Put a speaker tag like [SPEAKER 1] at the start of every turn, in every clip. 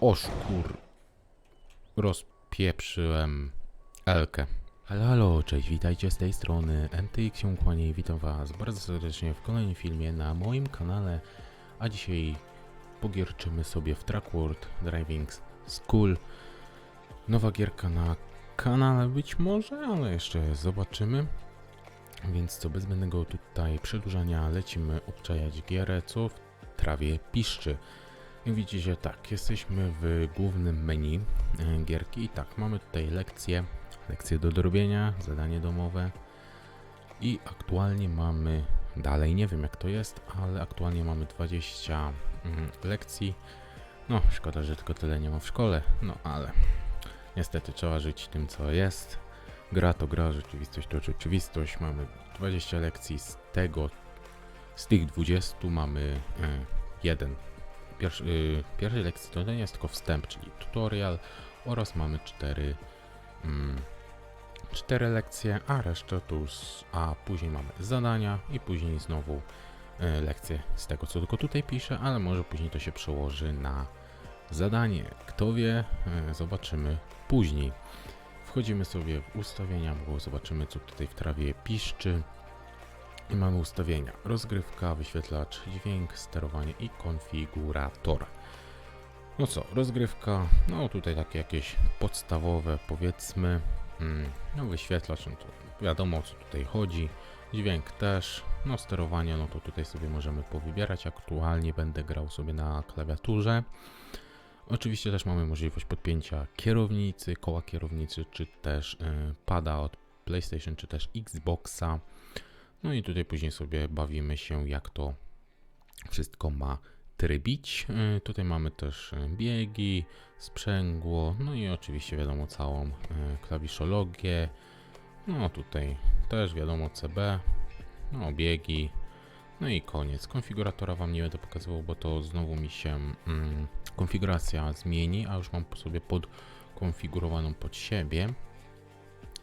[SPEAKER 1] O szkur. Rozpieprzyłem Elkę. Halo, halo, cześć, witajcie z tej strony NTX się kłania i witam was bardzo serdecznie w kolejnym filmie na moim kanale, a dzisiaj pogierczymy sobie w Track World Driving School. Nowa gierka na kanale być może, ale jeszcze zobaczymy. Więc co, bez zbędnego tutaj przedłużania lecimy obczajać gierę, co w trawie piszczy. Widzicie, tak, jesteśmy w głównym menu e, gierki i tak, mamy tutaj lekcje, lekcje do dorobienia, zadanie domowe i aktualnie mamy, dalej nie wiem jak to jest, ale aktualnie mamy 20 mm, lekcji. No, szkoda, że tylko tyle nie ma w szkole, no ale niestety trzeba żyć tym co jest. Gra to gra, rzeczywistość to rzeczywistość. Mamy 20 lekcji, z tego, z tych 20 mamy e, jeden pierwszy, y, pierwszej lekcji to nie jest tylko wstęp, czyli tutorial oraz mamy cztery, mm, cztery lekcje, a resztę to już, a później mamy zadania i później znowu y, lekcje z tego co tylko tutaj piszę, ale może później to się przełoży na zadanie. Kto wie, y, zobaczymy później. Wchodzimy sobie w ustawienia, bo zobaczymy co tutaj w trawie piszczy. I mamy ustawienia. Rozgrywka, wyświetlacz, dźwięk, sterowanie i konfigurator. No co, rozgrywka, no tutaj takie jakieś podstawowe powiedzmy. Mm, no wyświetlacz, no to wiadomo o co tutaj chodzi. Dźwięk też, no sterowanie, no to tutaj sobie możemy powybierać. Aktualnie będę grał sobie na klawiaturze. Oczywiście też mamy możliwość podpięcia kierownicy, koła kierownicy, czy też y, pada od PlayStation, czy też Xboxa. No i tutaj później sobie bawimy się, jak to wszystko ma trybić. Y, Tutaj mamy też y, biegi, sprzęgło, no i oczywiście wiadomo całą y, klawiszologię. No tutaj też wiadomo CB, no biegi, no i koniec. Konfiguratora Wam nie będę pokazywał, bo to znowu mi się mm, konfiguracja zmieni, a już mam sobie podkonfigurowaną pod siebie.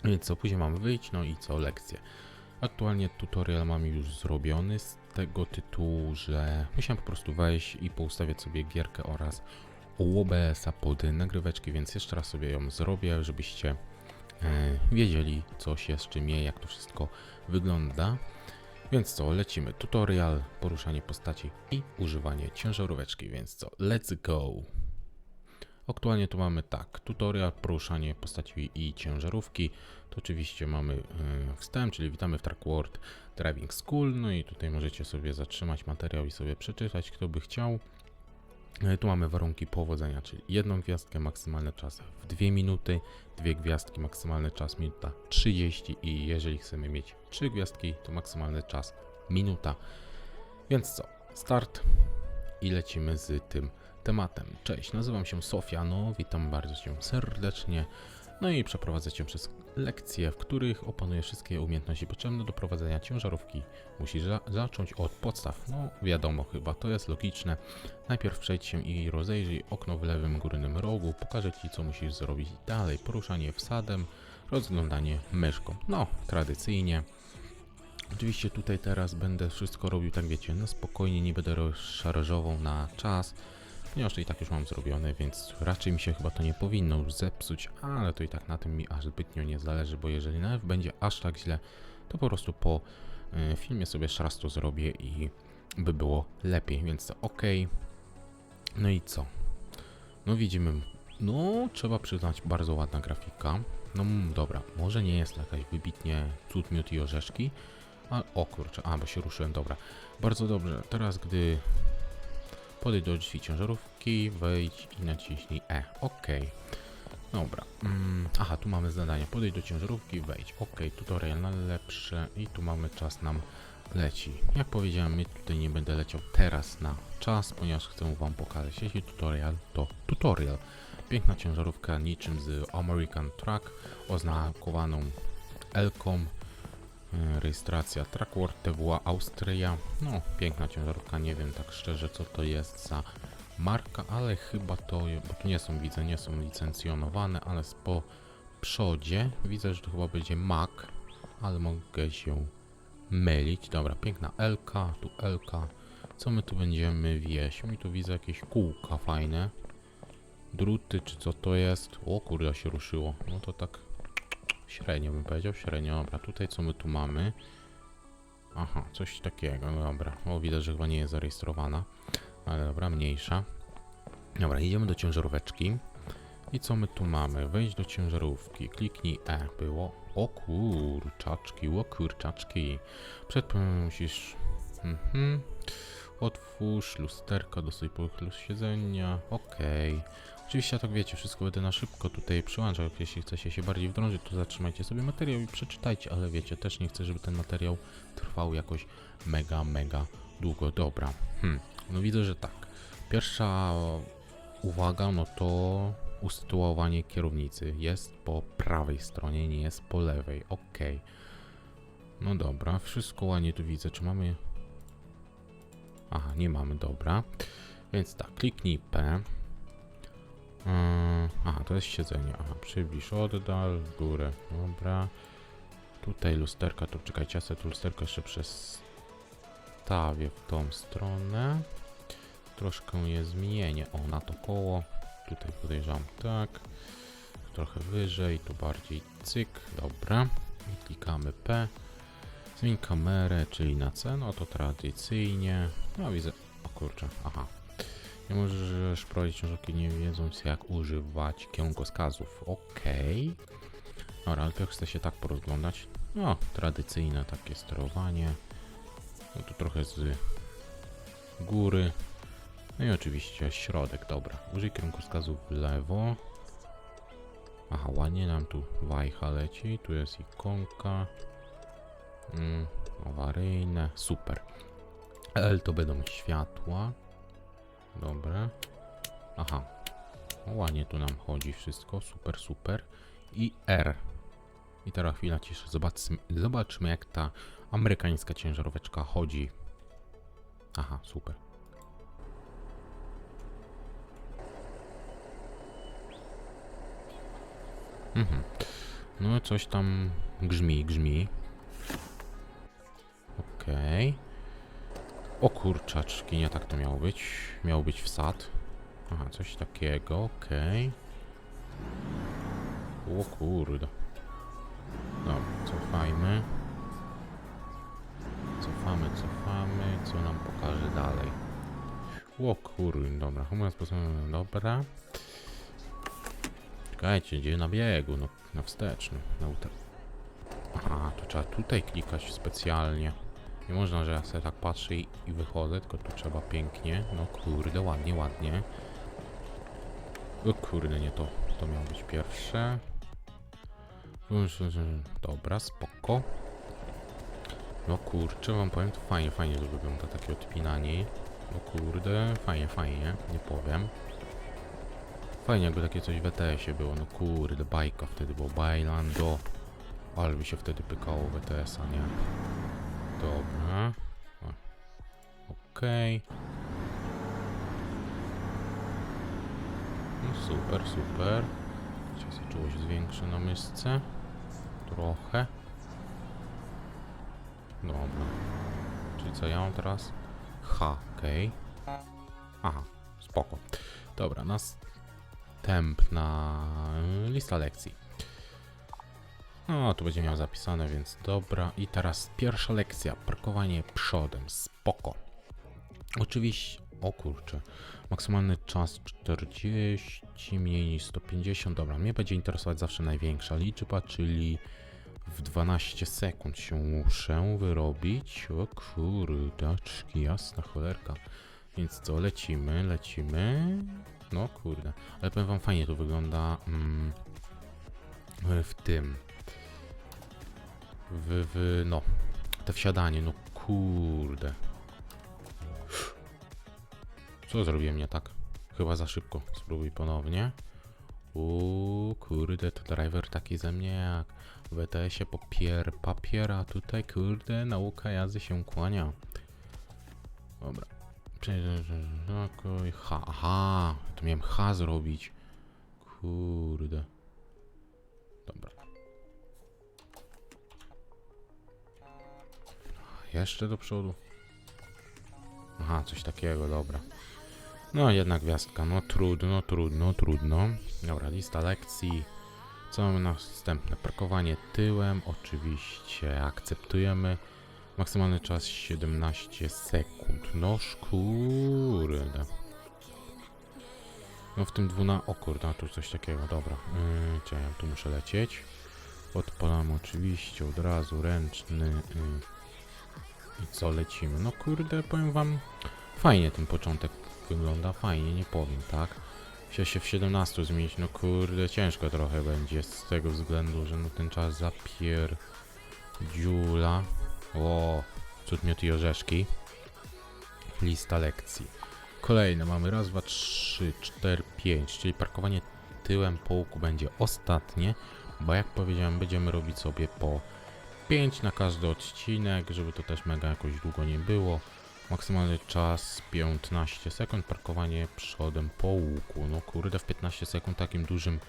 [SPEAKER 1] Więc co, później mamy wyjść, no i co, lekcje. Aktualnie tutorial mam już zrobiony z tego tytułu, że musiałem po prostu wejść i poustawiać sobie gierkę oraz OBS-a pod nagryweczki, więc jeszcze raz sobie ją zrobię, żebyście e, wiedzieli co się z czym je, jak to wszystko wygląda. Więc co, lecimy. Tutorial, poruszanie postaci i używanie ciężaróweczki, więc co, let's go! Aktualnie tu mamy tak, tutorial, poruszanie postaci i ciężarówki. To oczywiście mamy y, wstęp, czyli witamy w Track World Driving School. No i tutaj możecie sobie zatrzymać materiał i sobie przeczytać, kto by chciał. Y, Tu mamy warunki powodzenia, czyli jedną gwiazdkę, maksymalny czas w 2 minuty, dwie gwiazdki, maksymalny czas minuta 30 i jeżeli chcemy mieć trzy gwiazdki, to maksymalny czas minuta. Więc co, start i lecimy z tym tematem. Cześć, nazywam się Sofia, no witam bardzo Cię serdecznie. No i przeprowadzę Cię przez lekcje, w których opanuję wszystkie umiejętności potrzebne do prowadzenia ciężarówki. Musisz za zacząć od podstaw. No wiadomo chyba, to jest logiczne. Najpierw przejdź się i rozejrzyj okno w lewym górnym rogu. Pokażę Ci co musisz zrobić dalej. Poruszanie wsadem, rozglądanie myszką. No, tradycyjnie. Oczywiście tutaj teraz będę wszystko robił tak wiecie, no spokojnie, nie będę rozszarżował na czas, ponieważ to i tak już mam zrobione, więc raczej mi się chyba to nie powinno już zepsuć, ale to i tak na tym mi aż zbytnio nie zależy, bo jeżeli nawet będzie aż tak źle, to po prostu po y, filmie sobie jeszcze raz to zrobię i by było lepiej, więc to ok. No i co? No widzimy, no trzeba przyznać, bardzo ładna grafika. No mm, dobra, może nie jest jakaś wybitnie cud, miód i orzeszki, a, o kurczę, a bo się ruszyłem, dobra. Bardzo dobrze, teraz gdy podejdź do drzwi ciężarówki, wejdź i naciśnij E. OK. Dobra. Mm, aha, tu mamy zadanie. Podejdź do ciężarówki, wejdź. OK, tutorial najlepsze i tu mamy czas nam leci. Jak powiedziałem, ja tutaj nie będę leciał teraz na czas, ponieważ chcę Wam pokazać. Jeśli tutorial, to tutorial. Piękna ciężarówka niczym z American Truck, oznakowaną L-ką. E, Rejestracja Trackworld TWA Austria. No, piękna ciężarówka, nie wiem tak szczerze co to jest za marka, ale chyba to, bo tu nie są, widzę, nie są licencjonowane, ale po przodzie widzę, że to chyba będzie Mac, ale mogę się mylić. Dobra, piękna LK, tu LK. Co my tu będziemy wieść? Mi tu widzę jakieś kółka fajne. druty, czy co to jest? O kurde, się ruszyło. No to tak średnio bym powiedział, średnio. Dobra, tutaj co my tu mamy? Aha, coś takiego, dobra. O, widać, że chyba nie jest zarejestrowana. Ale dobra, mniejsza. Dobra, idziemy do ciężaróweczki. I co my tu mamy? Wejdź do ciężarówki, kliknij E, było. O kurczaczki, o kurczaczki. Przed musisz... Mhm. Otwórz lusterka, dosyć pochyl siedzenia, okej. Oczywiście tak wiecie, wszystko będę na szybko tutaj przyłączał, jeśli chcecie się bardziej wdrążyć, to zatrzymajcie sobie materiał i przeczytajcie, ale wiecie, też nie chcę, żeby ten materiał trwał jakoś mega, mega długo. Dobra, hmm. no widzę, że tak. Pierwsza uwaga, no to usytuowanie kierownicy jest po prawej stronie, nie jest po lewej, okej. No dobra, wszystko ładnie tu widzę, czy mamy... Aha, nie mamy, dobra. Więc tak, kliknij P. To jest siedzenie. Aha, przybliż, oddal, górę. Dobra. Tutaj lusterka, to czekajcie, ja sobie tu lusterko jeszcze przestawię w tą stronę. Troszkę je zmienię. O, na to koło. Tutaj podejrzewam tak. Trochę wyżej, tu bardziej cyk. Dobra. I klikamy P. Zmień kamerę, czyli na C, no to tradycyjnie. No widzę. O kurczę, aha. Nie możesz prowadzić książki nie wiedząc jak używać kierunkowskazów. Okej. Dobra, ale też chcę się tak porozglądać. No, tradycyjne takie sterowanie. No tu trochę z góry. No i oczywiście środek, dobra. Użyj kierunkowskazów w lewo. Aha, ładnie nam tu wajcha leci. Tu jest ikonka. Mm, awaryjne, super. L to będą światła. Dobra. Aha. Ładnie tu nam chodzi wszystko. Super, super. I R. I teraz chwila ciszy. Zobaczmy, zobaczmy jak ta amerykańska ciężaróweczka chodzi. Aha, super. Mhm. No coś tam grzmi, grzmi. Okej. O kurczaczki, nie tak to miało być. Miał być wsad. Aha, coś takiego, okej. O kurde. Dobra, cofajmy. Cofamy, cofamy. Co nam pokaże dalej? O kurde, dobra. Humor sposobem, dobra. Czekajcie, gdzie na biegu? No, na wsteczny. Na. Aha, to trzeba tutaj klikać specjalnie. Nie można, że ja sobie tak patrzę i, i wychodzę, tylko tu trzeba pięknie. No kurde, ładnie, ładnie. O kurde, nie to. To miało być pierwsze. Dobra, spoko. No kurczę, wam powiem, to fajnie, fajnie to wygląda takie odpinanie. No kurde, fajnie, fajnie, nie powiem. Fajnie jakby takie coś w ETS-ie było, no kurde, bajka wtedy było, Bailando. Ale by się wtedy pykało w ETS-a, nie? Dobra. Okej. Okay. No super, super. Gdzie się czułość zwiększy na mysce? Trochę. Dobra. Czyli co ja mam teraz? H, okej. Okay. Aha, spoko. Dobra, następna lista lekcji. No, tu będzie miał zapisane, więc dobra. I teraz pierwsza lekcja. Parkowanie przodem. Spoko. Oczywiście... O kurczę. Maksymalny czas 40, mniej niż 150. Dobra, mnie będzie interesować zawsze największa liczba, czyli w 12 sekund się muszę wyrobić. O kurdaczki, jasna cholerka. Więc co, lecimy, lecimy. No kurde. Ale powiem wam, fajnie to wygląda mm, w tym w, w no, to wsiadanie, no kurde. Co zrobiłem nie tak? Chyba za szybko. Spróbuj ponownie. Uuu, kurde, to driver taki ze mnie jak w ETS-ie papier, a tutaj, kurde, nauka jazdy się kłania. Dobra. H, aha, to miałem H zrobić. Kurde. Dobra. Jeszcze do przodu. Aha, coś takiego, dobra. No jedna gwiazdka, no trudno, trudno, trudno. Dobra, lista lekcji. Co mamy następne? Parkowanie tyłem, oczywiście akceptujemy. Maksymalny czas 17 sekund. No kurde. No w tym 12... O kurde, tu coś takiego, dobra. Yy, ja tu muszę lecieć? Odpalam oczywiście od razu ręczny. Yy. I co, lecimy? No kurde, powiem wam, fajnie ten początek wygląda, fajnie, nie powiem, tak? Chciał się w 17 zmienić, no kurde, ciężko trochę będzie z tego względu, że no ten czas zapier... dziula. O, cud miód i orzeszki. Lista lekcji. Kolejne mamy raz, dwa, trzy, cztery, pięć, czyli parkowanie tyłem po łuku będzie ostatnie, bo jak powiedziałem, będziemy robić sobie po 5 na każdy odcinek, żeby to też mega jakoś długo nie było. Maksymalny czas 15 sekund, parkowanie przodem po łuku. No kurde, w 15 sekund takim dużym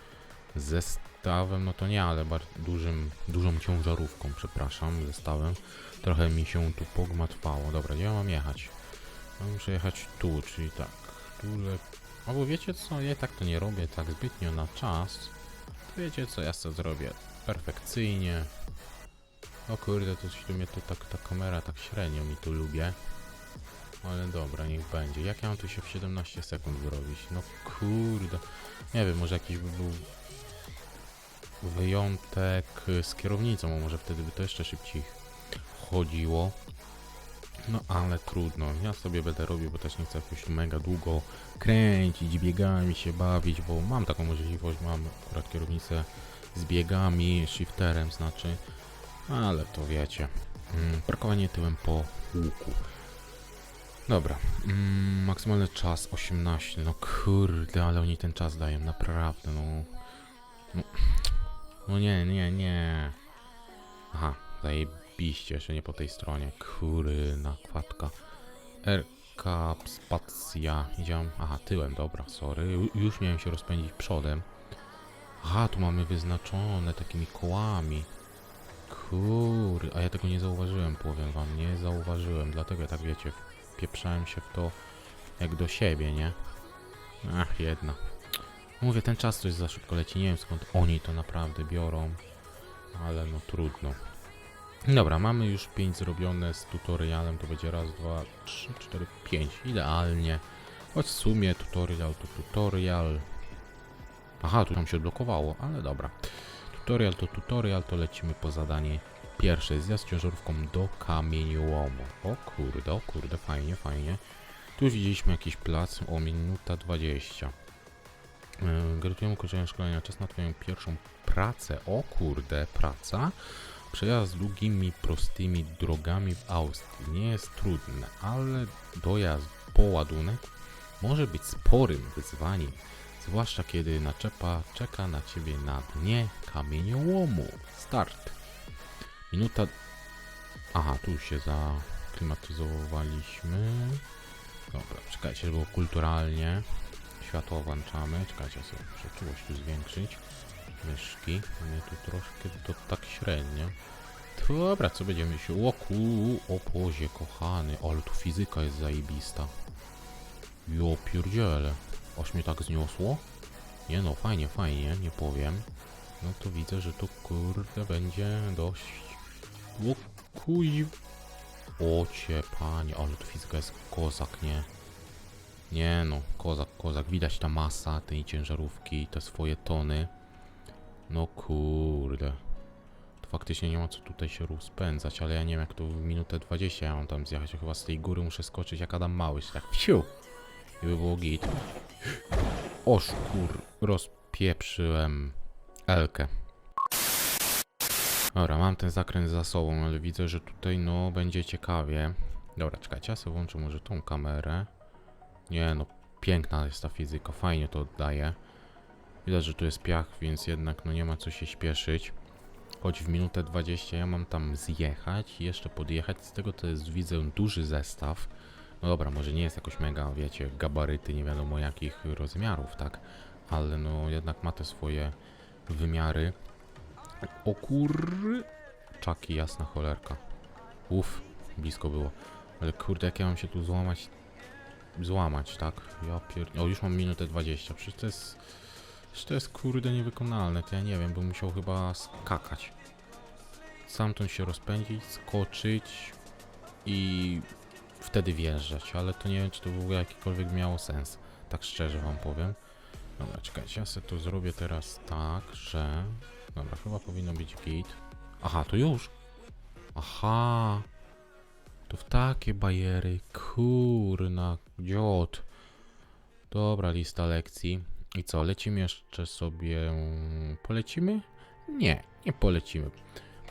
[SPEAKER 1] zestawem, no to nie, ale dużym, dużą ciężarówką, przepraszam, zestawem. Trochę mi się tu pogmatwało. Dobra, gdzie ja mam jechać? No, muszę jechać tu, czyli tak, tu le... Albo wiecie co, ja tak to nie robię tak zbytnio na czas. Wiecie co, ja sobie zrobię perfekcyjnie. O kurde, to tu mnie tu tak, ta kamera tak średnio mi tu lubię. Ale dobra, niech będzie. Jak ja mam tu się w 17 sekund zrobić? No kurde. Nie wiem, może jakiś by był wyjątek z kierownicą, może wtedy by to jeszcze szybciej chodziło. No ale trudno. Ja sobie będę robił, bo też nie chcę jakoś mega długo kręcić, biegami się bawić, bo mam taką możliwość, mam akurat kierownicę z biegami, shifterem znaczy. Ale to wiecie. Mm, parkowanie tyłem po łuku. Dobra. Mm, maksymalny czas 18. No kurde, ale oni ten czas dają, naprawdę, no. No, no nie, nie, nie. Aha, zajebiście, jeszcze nie po tej stronie. Kurna, kwatka. RK, spacja. Idziemy. Aha, tyłem, dobra, sorry. Ju- Już miałem się rozpędzić przodem. Aha, tu mamy wyznaczone takimi kołami. A ja tego nie zauważyłem, powiem wam, nie zauważyłem, dlatego tak wiecie, wpieprzałem się w to jak do siebie, nie? Ach, jedna. Mówię, ten czas coś za szybko leci, nie wiem skąd oni to naprawdę biorą, ale no trudno. Dobra, mamy już 5 zrobione z tutorialem, to będzie raz, dwa, trzy, cztery, pięć, idealnie. Choć w sumie tutorial to tutorial. Aha, tu tam się odblokowało, ale dobra. Tutorial to tutorial, to lecimy po zadanie pierwsze. Zjazd ciężarówką do kamieniołomu. O kurde, o kurde, fajnie, fajnie. Tu już widzieliśmy jakiś plac, o minuta 20. Yy, Gratulujemy ukończenia szkolenia. Czas na twoją pierwszą pracę. O kurde, praca. Przejazd długimi, prostymi drogami w Austrii nie jest trudny, ale dojazd po ładunek może być sporym wyzwaniem zwłaszcza kiedy naczepa czeka na ciebie na dnie kamieniołomu. Start. Minuta... Aha, tu się zaklimatyzowaliśmy. Dobra, czekajcie, żeby było kulturalnie. Światło włączamy. Czekajcie, sobie muszę czułość tu zwiększyć. Myszki. Mnie tu troszkę to tak średnio. Dobra, co będziemy się... O ku... O Bozie, kochany. Ale tu fizyka jest zajebista. Jo pierdziele. Aż mnie tak zniosło? Nie no, fajnie, fajnie, nie powiem. No to widzę, że to kurde będzie dość... O kuj... O panie, ale to fizyka jest kozak, nie? Nie no, kozak, kozak. Widać ta masa tej ciężarówki, te swoje tony. No kurde. To faktycznie nie ma co tutaj się rozpędzać, ale ja nie wiem jak to w minutę 20 ja mam tam zjechać. Chyba z tej góry muszę skoczyć jak Adam Małysz, tak psiu! I by było git. Oż kur, rozpieprzyłem Elkę. Dobra, mam ten zakręt za sobą, ale widzę, że tutaj no będzie ciekawie. Dobra, czekajcie, ja sobie włączę może tą kamerę. Nie no, piękna jest ta fizyka, fajnie to oddaje. Widać, że tu jest piach, więc jednak no nie ma co się śpieszyć. Choć w minutę 20 ja mam tam zjechać i jeszcze podjechać. Z tego to jest, widzę, duży zestaw. No dobra, może nie jest jakoś mega, wiecie, gabaryty nie wiadomo jakich rozmiarów, tak? Ale no jednak ma te swoje wymiary. O kur... Czaki, jasna cholerka. Uff, blisko było. Ale kurde, jak ja mam się tu złamać złamać, tak? Ja pier... O, już mam minutę 20, przecież to jest... Przecież to jest kurde niewykonalne, to ja nie wiem, bym musiał chyba skakać. Stamtąd się rozpędzić, skoczyć i wtedy wjeżdżać, ale to nie wiem, czy to w ogóle jakikolwiek miało sens. Tak szczerze wam powiem. Dobra, czekajcie, ja sobie to zrobię teraz tak, że... Dobra, chyba powinno być git. Aha, to już? Aha! To w takie bajery, kurna, dziot. Dobra, lista lekcji. I co, lecimy jeszcze sobie... Polecimy? Nie, nie polecimy.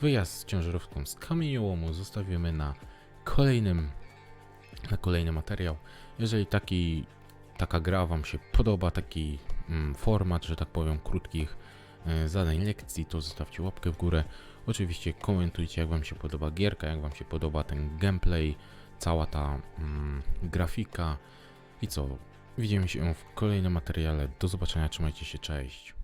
[SPEAKER 1] Wyjazd z ciężarówką z kamieniołomu zostawimy na kolejnym, na kolejny materiał. Jeżeli taki, taka gra Wam się podoba, taki mm, format, że tak powiem, krótkich e, zadań lekcji, to zostawcie łapkę w górę. Oczywiście komentujcie, jak Wam się podoba gierka, jak Wam się podoba ten gameplay, cała ta mm, grafika. I co? Widzimy się w kolejnym materiale. Do zobaczenia, trzymajcie się, cześć.